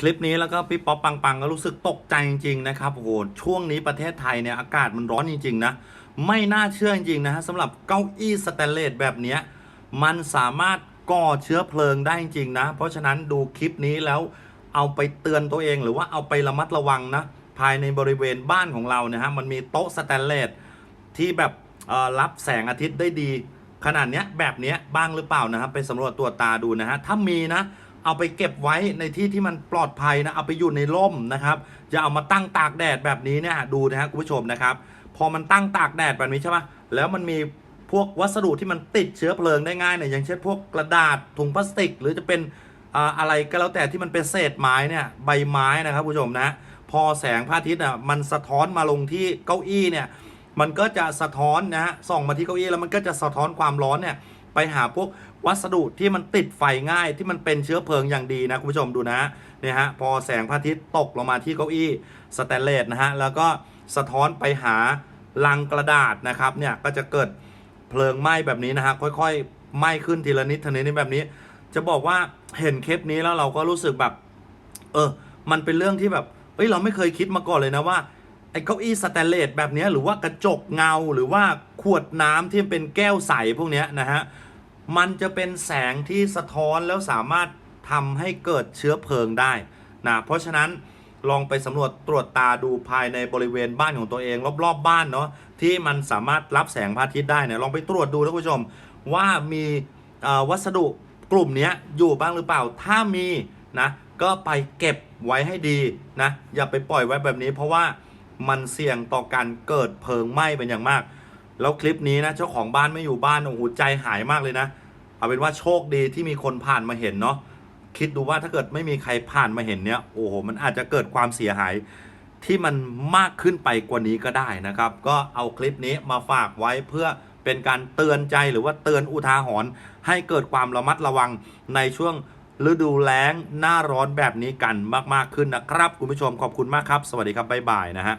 คลิปนี้แล้วก็พี่ป๊อปปังปังก็รู้สึกตกใจจริงๆนะครับโอ้โหช่วงนี้ประเทศไทยเนี่ยอากาศมันร้อนจริงๆนะไม่น่าเชื่อจริงๆนะฮะสำหรับเก้าอี้สแตนเลสแบบนี้มันสามารถก่อเชื้อเพลิงได้จริงๆนะ เพราะฉะนั้นดูคลิปนี้แล้วเอาไปเตือนตัวเองหรือว่าเอาไประมัดระวังนะ ภายในบริเวณบ้านของเราเนะฮะมันมีโต๊ะสแตนเลสที่แบบรับแสงอาทิตย์ได้ดี ขนาดเนี้ยแบบเนี้ยบ้างหรือเปล่านะครับไปสำรวจตรวจตาดูนะฮะถ้ามีนะ เอาไปเก็บไว้ในที่ที่มันปลอดภัยนะเอาไปอยู่ในร่มนะครับจะเอามาตั้งตากแดดแบบนี้เนี่ยดูนะฮะคุณผู้ชมนะครับ พอมันตั้งตากแดดแบบนี้ใช่ปะแล้วมันมีพวกวัสดุที่มันติดเชื้อเพลิงได้ง่ายเนี่ยอย่างเช่นพวกกระดาษถุงพลาสติก หรือจะเป็นอ่าอะไรก็แล้วแต่ที่มันเป็นเศษไม้เนี่ยใบไม้นะครับคุณผู้ชมนะพอแสงพระอาทิตย์อะมันสะท้อนมาลงที่เก้าอี้เนี่ยมันก็จะสะท้อนนะฮะส่องมาที่เก้าอี้แล้วมันก็จะสะท้อนความร้อนเนี่ย ไปหาพวกวัสดุที่มันติดไฟง่ายที่มันเป็นเชื้อเพลิงอย่างดีนะคุณผู้ชมดูนะเนี่ยฮะพอแสงพระอาทิตย์ตกลงมาที่เก้าอี้สแตนเลสนะฮะแล้วก็สะท้อนไปหาลังกระดาษนะครับเนี่ยก็จะเกิดเพลิงไหม้แบบนี้นะฮะค่อยๆไหม้ขึ้นทีละนิดทีละนิดแบบนี้ จะบอกว่าเห็นเคปนี้แล้วเราก็รู้สึกแบบ เออ มันเป็นเรื่องที่แบบเอ้ยเราไม่เคยคิดมาก่อนเลยนะว่า ไอ้เก้าอี้สแตนเลสแบบนี้หรือว่ากระจกเงาหรือว่าขวดน้ำที่เป็นแก้วใสพวกนี้นะฮะ มันจะเป็นแสงที่สะท้อนแล้วสามารถทำให้เกิดเชื้อเพลิงได้นะเพราะฉะนั้นลองไปสำรวจตรวจตาดูภายในบริเวณบ้านของตัวเอง รอบๆบบ้านเนาะที่มันสามารถรับแสงพระอาทิตย์ได้เนี่ยลองไปตรวจดูนะคุณผู้ชม ว่ามีวัสดุกลุ่มนี้อยู่บ้างหรือเปล่าถ้ามีนะก็ไปเก็บไว้ให้ดีนะอย่าไปปล่อยไว้แบบนี้เพราะว่า มันเสี่ยงต่อการเกิดเพลิงไหม้เป็นอย่างมาก แล้วคลิปนี้นะเจ้าของบ้านไม่อยู่บ้านโอ้โหใจหายมากเลยนะ เอาเป็นว่าโชคดีที่มีคนผ่านมาเห็นเนาะคิดดูว่าถ้าเกิดไม่มีใครผ่านมาเห็นเนี่ยโอ้โหมันอาจจะเกิดความเสียหายที่มันมากขึ้นไปกว่านี้ก็ได้นะครับ ก็เอาคลิปนี้มาฝากไว้เพื่อเป็นการเตือนใจหรือว่าเตือนอุทาหรณ์ให้เกิดความระมัดระวังในช่วง ฤดูแล้งหน้าร้อนแบบนี้กันมาก ๆ ขึ้นนะครับ คุณผู้ชมขอบคุณมากครับ สวัสดีครับบ๊ายบายนะฮะ